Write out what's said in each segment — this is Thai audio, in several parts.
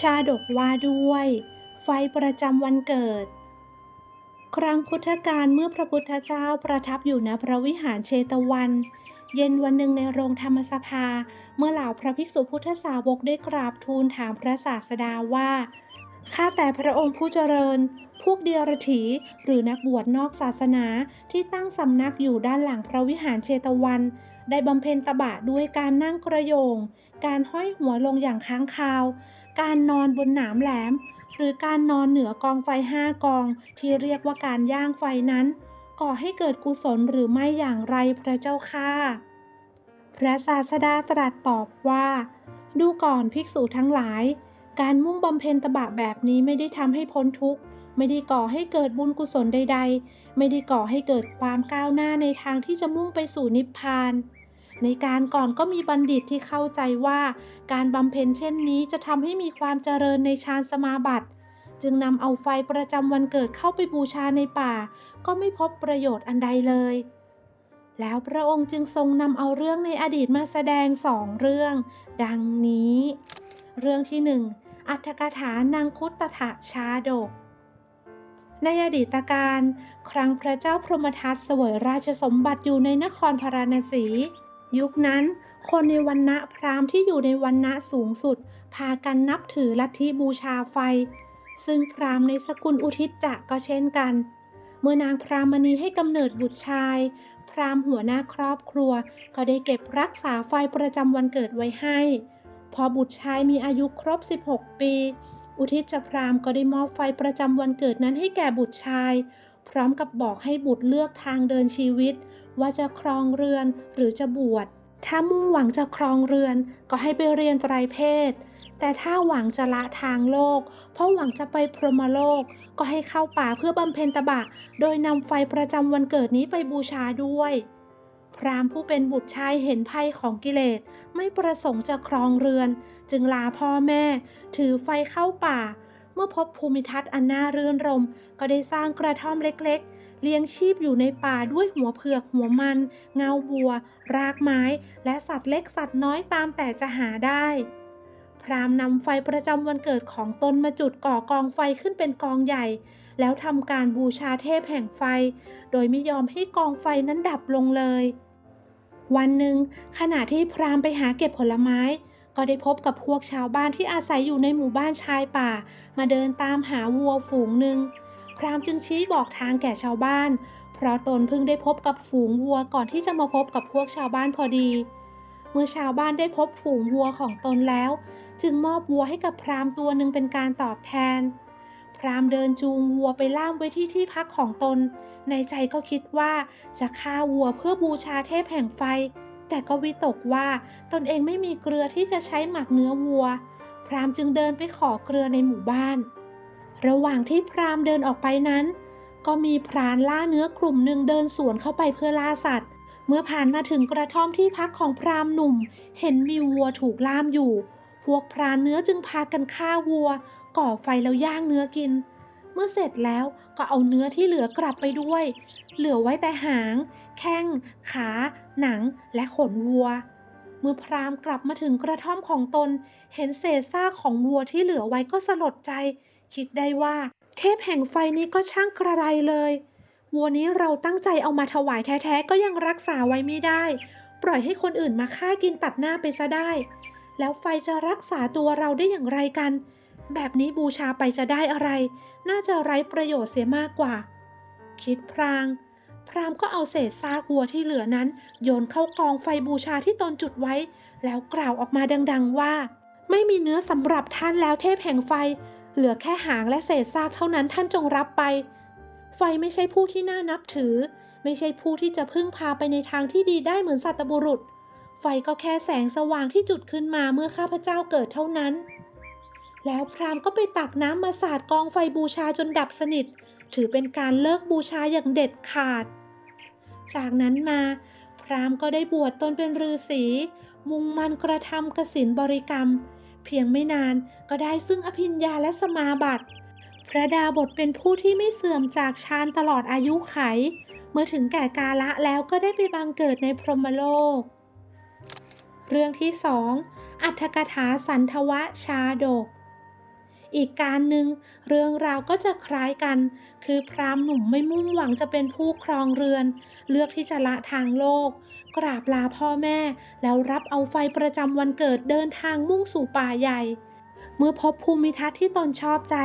ชาดกว่าด้วย ไฟประจำวันเกิด ครั้งพุทธกาลเมื่อพระพุทธเจ้าประทับอยู่ณพระวิหารเชตวัน เย็นวันหนึ่งในโรงธรรมสภา เมื่อเหล่าพระภิกษุพุทธสาวกได้กราบทูลถามพระศาสดาว่า ข้าแต่พระองค์ผู้เจริญพวกเดียรถีหรือนักบวชนอกศาสนาที่ตั้งสำนักอยู่ด้านหลังพระวิหารเชตวัน ได้บำเพ็ญตบะด้วยการนั่งกระโยง การห้อยหัวลงอย่างค้างคาว การนอนบนหนามแหลม หรือการนอนเหนือกองไฟห้ากอง ที่เรียกว่าการย่างไฟนั้น ก่อให้เกิดกุศลหรือไม่อย่างไรพระเจ้าค่ะ พระศาสดาตรัสตอบว่า ดูก่อนภิกษุทั้งหลาย การมุ่งบำเพ็ญตบะแบบนี้ไม่ได้ทำให้พ้นทุกข์ไม่ได้ก่อให้เกิดบุญกุศลใด ๆ ไม่ได้ก่อให้เกิดความก้าวหน้าในทางที่จะมุ่งไปสู่นิพพาน ในการก่อนก็มีบัณฑิตที่เข้าใจว่า การบำเพ็ญเช่นนี้จะทำให้มีความเจริญในฌานสมาบัติ จึงนำเอาไฟประจำวันเกิดเข้าไปบูชาในป่า ก็ไม่พบประโยชน์อันใดเลย แล้วพระองค์จึงทรงนำเอาเรื่องในอดีตมาแสดงสองเรื่อง ดังนี้ เรื่องที่หนึ่งอัตถกถานางคุตตะชาดกในอดีตการ ครั้งพระเจ้าพรหมทัตเสวยราชสมบัติอยู่ในนครพาราณสี ยุคนั้นคนในวันณะพราหมณ์ที่อยู่ในวันณะสูงสุด พากันนับถือลัทธิบูชาไฟ ซึ่งพราหมณ์ในสกุลอุทิศจักก็เช่นกัน เมื่อนางพรามณีให้กำเนิดบุตรชาย พราหมณ์หัวหน้าครอบครัว ก็ได้เก็บรักษาไฟประจำวันเกิดไว้ให้ พอบุตรชายมีอายุครบ 16 ปี อุทิศพราหมณ์ก็ได้มอบไฟประจำวันเกิดนั้นให้แก่บุตรชาย พร้อมกับบอกให้บุตรเลือกทางเดินชีวิต ว่าจะครองเรือนหรือจะบวช ถ้ามุ่งหวังจะครองเรือนก็ให้ไปเรียนไตรเพศ แต่ถ้าหวังจะละทางโลก เพราะหวังจะไปพรหมโลก ก็ให้เข้าป่าเพื่อบำเพ็ญตบะ โดยนำไฟประจำวันเกิดนี้ไปบูชาด้วย พราหมณ์ผู้เป็นบุตรชายเห็นภัยของกิเลส ไม่ประสงค์จะครองเรือน จึงลาพ่อแม่ ถือไฟเข้าป่าเมื่อพบภูมิทัศน์อันน่ารื่นรม ก็ได้สร้างกระท่อมเล็ก เลี้ยงชีพอยู่ในป่าด้วยหัวเผือกหัวมัน เงาบัว รากไม้ และสัตว์เล็กสัตว์น้อยตามแต่จะหาได้ พรามนำไฟประจำวันเกิดของตนมาจุดก่อกองไฟขึ้นเป็นกองใหญ่ แล้วทำการบูชาเทพแห่งไฟ โดยไม่ยอมให้กองไฟนั้นดับลงเลย วันหนึ่งขณะที่พรามไปหาเก็บผลไม้ก็ได้พบกับพวกชาวบ้านที่อาศัยอยู่ในหมู่บ้านชายป่า มาเดินตามหาวัวฝูงหนึ่ง พรามจึงชี้บอกทางแก่ชาวบ้าน เพราะตนเพิ่งได้พบกับฝูงวัวก่อนที่จะมาพบกับพวกชาวบ้านพอดี เมื่อชาวบ้านได้พบฝูงวัวของตนแล้ว จึงมอบวัวให้กับพรามตัวหนึ่งเป็นการตอบแทน พรามเดินจูงวัวไปล่ามไว้ที่ที่พักของตน ในใจก็คิดว่าจะฆ่าวัวเพื่อบูชาเทพแห่งไฟ แต่ก็วิตกว่าตนเองไม่มีเกลือที่จะใช้หมักเนื้อวัว พรามจึงเดินไปขอเกลือในหมู่บ้าน ระหว่างที่พรามเดินออกไปนั้น ก็มีพรานล่าเนื้อกลุ่มหนึ่งเดินสวนเข้าไปเพื่อล่าสัตว์ เมื่อผ่านมาถึงกระท่อมที่พักของพรามหนุ่ม เห็นมีวัวถูกล่ามอยู่ พวกพรานเนื้อจึงพากันฆ่าวัว ก่อไฟแล้วย่างเนื้อกิน เมื่อเสร็จแล้วก็เอาเนื้อที่เหลือกลับไปด้วย เหลือไว้แต่หาง แข้ง ขา หนัง และขนวัวเมื่อพรามกลับมาถึงกระท่อมของตน เห็นเศษซากของวัวที่เหลือไว้ก็สลดใจ คิดได้ว่า เทพแห่งไฟนี้ก็ช่างกระไรเลย วัวนี้เราตั้งใจเอามาถวายแท้ๆก็ยังรักษาไว้ไม่ได้ ปล่อยให้คนอื่นมาฆ่ากินตัดหน้าไปซะได้ แล้วไฟจะรักษาตัวเราได้อย่างไรกัน แบบนี้บูชาไปจะได้อะไร น่าจะไร้ประโยชน์เสียมากกว่า คิดพรางพรามก็เอาเศษซากวัวที่เหลือนั้น โยนเข้ากองไฟบูชาที่ตนจุดไว้ แล้วกล่าวออกมาดัง ๆว่า ไม่มีเนื้อสำหรับท่านแล้วเทพแห่งไฟ เหลือแค่หางและเศษซากเท่านั้นท่านจงรับไป ไฟไม่ใช่ผู้ที่น่านับถือ ไม่ใช่ผู้ที่จะพึ่งพาไปในทางที่ดีได้เหมือนสัตบุรุษ ไฟก็แค่แสงสว่างที่จุดขึ้นมาเมื่อข้าพเจ้าเกิดเท่านั้น แล้วพราหมณ์ก็ไปตักน้ำมาสาดกองไฟบูชาจนดับสนิท ถือเป็นการเลิกบูชาอย่างเด็ดขาด จากนั้นมา พราหมณ์ก็ได้บวชตนเป็นฤาษีมุ่งมั่นกระทำกสินบริกรรม เพียงไม่นานก็ได้ซึ่งอภิญญาและสมาบัติ พระดาบทเป็นผู้ที่ไม่เสื่อมจากฌานตลอดอายุไข เมื่อถึงแก่กาละแล้วก็ได้ไปบังเกิดในพรหมโลก เรื่องที่สองอัตถกถาสันทวชาดก อีกการหนึ่งเรื่องราวก็จะคล้ายกัน คือพราหมณ์หนุ่มไม่มุ่งหวังจะเป็นผู้ครองเรือน เลือกที่จะละทางโลก กราบลาพ่อแม่ แล้วรับเอาไฟประจำวันเกิดเดินทางมุ่งสู่ป่าใหญ่ เมื่อพบภูมิทัศน์ที่ตนชอบใจ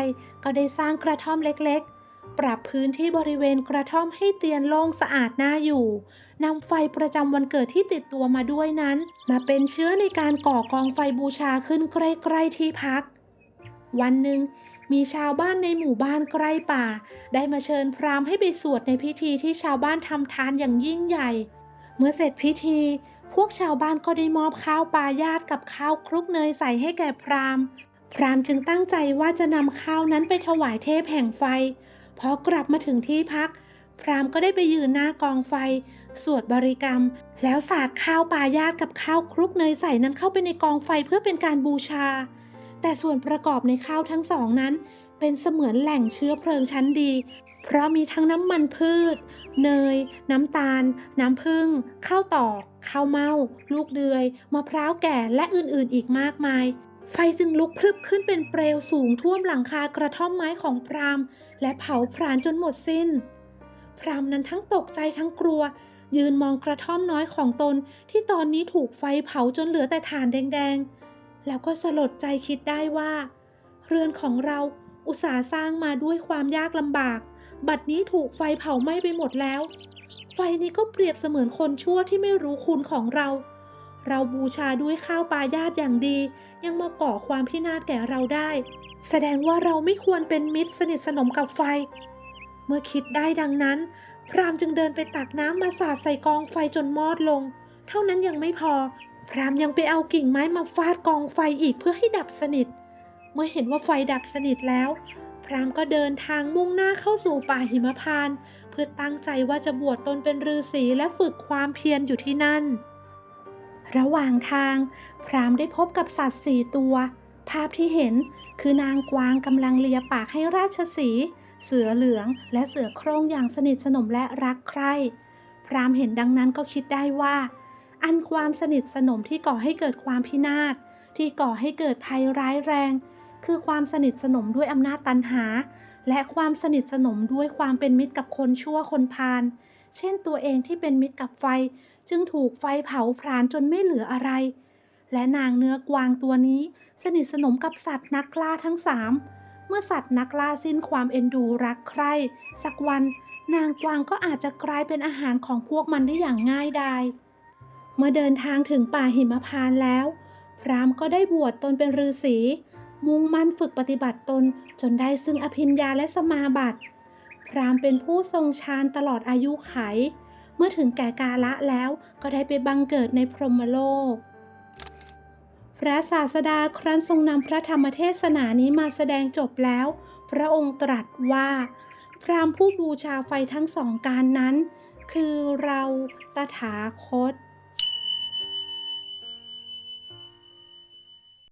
ก็ได้สร้างกระท่อมเล็กๆ ปรับพื้นที่บริเวณกระท่อมให้เตียนโล่งสะอาดน่าอยู่นำไฟประจำวันเกิดที่ติดตัวมาด้วยนั้น มาเป็นเชื้อในการก่อกองไฟบูชาขึ้นใกล้ๆที่พัก วันหนึ่งมีชาวบ้านในหมู่บ้านใกล้ป่า ได้มาเชิญพราหมณ์ให้ไปสวดในพิธีที่ชาวบ้านทำทานอย่างยิ่งใหญ่ เมื่อเสร็จพิธี พวกชาวบ้านก็ได้มอบข้าวปลายาดกับข้าวคลุกเนยใส่ให้แก่พราหมณ์ พราหมณ์จึงตั้งใจว่าจะนำข้าวนั้นไปถวายเทพแห่งไฟ พอกลับมาถึงที่พัก พราหมณ์ก็ได้ไปยืนหน้ากองไฟ สวดบริกรรม แล้วสาดข้าวปลายาดกับข้าวคลุกเนยใส่นั้นเข้าไปในกองไฟเพื่อเป็นการบูชา แต่ส่วนประกอบในข้าวทั้งสองนั้น เป็นเสมือนแหล่งเชื้อเพลิงชั้นดี เพราะมีทั้งน้ำมันพืช เนย น้ำตาล น้ำผึ้งข้าวตอกข้าวเม่าลูกเดือยมะพร้าวแก่และอื่นๆอีกมากมาย ไฟจึงลุกพรึบขึ้นเป็นเปลวสูงท่วมหลังคากระท่อมไม้ของพรามและเผาพรานจนหมดสิ้น พรามนั้นทั้งตกใจทั้งกลัว ยืนมองกระท่อมน้อยของตนที่ตอนนี้ถูกไฟเผาจนเหลือแต่ฐานแดงๆ แล้วก็สลดใจคิดได้ว่า เรือนของเราอุตสาห์สร้างมาด้วยความยากลำบาก บัดนี้ถูกไฟเผาไหม้ไปหมดแล้ว ไฟนี้ก็เปรียบเสมือนคนชั่วที่ไม่รู้คุณของเรา เราบูชาด้วยข้าวปลายาดอย่างดี ยังมาก่อความพินาศแก่เราได้ แสดงว่าเราไม่ควรเป็นมิตรสนิทสนมกับไฟ เมื่อคิดได้ดังนั้น พรามจึงเดินไปตักน้ำมาสาดใส่กองไฟจนมอดลง เท่านั้นยังไม่พอ พรามยังไปเอากิ่งไม้มาฟาดกองไฟอีกเพื่อให้ดับสนิท เมื่อเห็นว่าไฟดับสนิทแล้ว พรามก็เดินทางมุ่งหน้าเข้าสู่ป่าหิมพานต์เพื่อตั้งใจว่าจะบวชตนเป็นฤาษีและฝึกความเพียรอยู่ที่นั่น ระหว่างทาง พรามได้พบกับสัตว์สี่ตัว ภาพที่เห็นคือนางกวางกำลังเลียปากให้ราชสีเสือเหลืองและเสือโคร่งอย่างสนิทสนมและรักใคร่ พรามเห็นดังนั้นก็คิดได้ว่า อันความสนิทสนมที่ก่อให้เกิดความพินาศ ที่ก่อให้เกิดภัยร้ายแรง คือความสนิทสนมด้วยอำนาจตันหา และความสนิทสนมด้วยความเป็นมิตรกับคนชั่วคนพาล เช่นตัวเองที่เป็นมิตรกับไฟ จึงถูกไฟเผาพรานจนไม่เหลืออะไร และนางเนื้อกวางตัวนี้ สนิทสนมกับสัตว์นักล่าทั้งสามเมื่อสัตว์นักล่าสิ้นความเอ็นดูรักใคร่ สักวัน นางกวางก็อาจจะกลายเป็นอาหารของพวกมันได้อย่างง่ายดาย เมื่อเดินทางถึงป่าหิมพานต์แล้ว พราหมณ์ก็ได้บวชตนเป็นฤาษี มุ่งมั่นฝึกปฏิบัติตนจนได้ซึ่งอภิญญาและสมาบัติ พราหมณ์เป็นผู้ทรงฌานตลอดอายุไข เมื่อถึงแก่กาละแล้วก็ได้ไปบังเกิดในพรหมโลก พระศาสดาครั้นทรงนำพระธรรมเทศนานี้มาแสดงจบแล้ว พระองค์ตรัสว่า พราหมณ์ผู้บูชาไฟทั้งสองการนั้น คือเราตถาคต